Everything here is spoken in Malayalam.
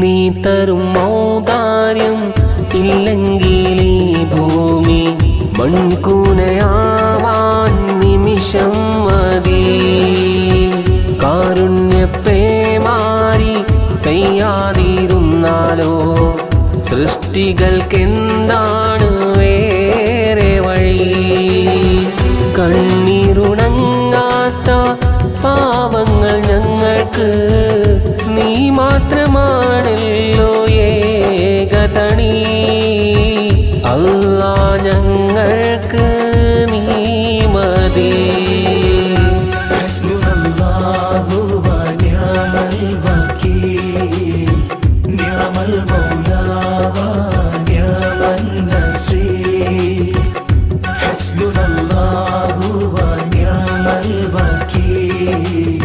നീ തരും ഔദാര്യം ഇല്ലെങ്കിൽ ഭൂമി മൺകൂനയാവാൻ നിമിഷം മതി. കാരുണ്യപ്പേമാരി പെയ്യാതിരുന്നാലോ? സൃഷ്ടികൾക്കെന്താണ് വേറെ വഴി? കണ്ണീരുണങ്ങാത്ത പാവങ്ങൾ ഞങ്ങൾക്ക് നീ മാത്രമാണല്ലോ നീ അല്ലാ ഞങ്ങൾക്ക് നീ മതി حسبنا الله ونعم الوكيل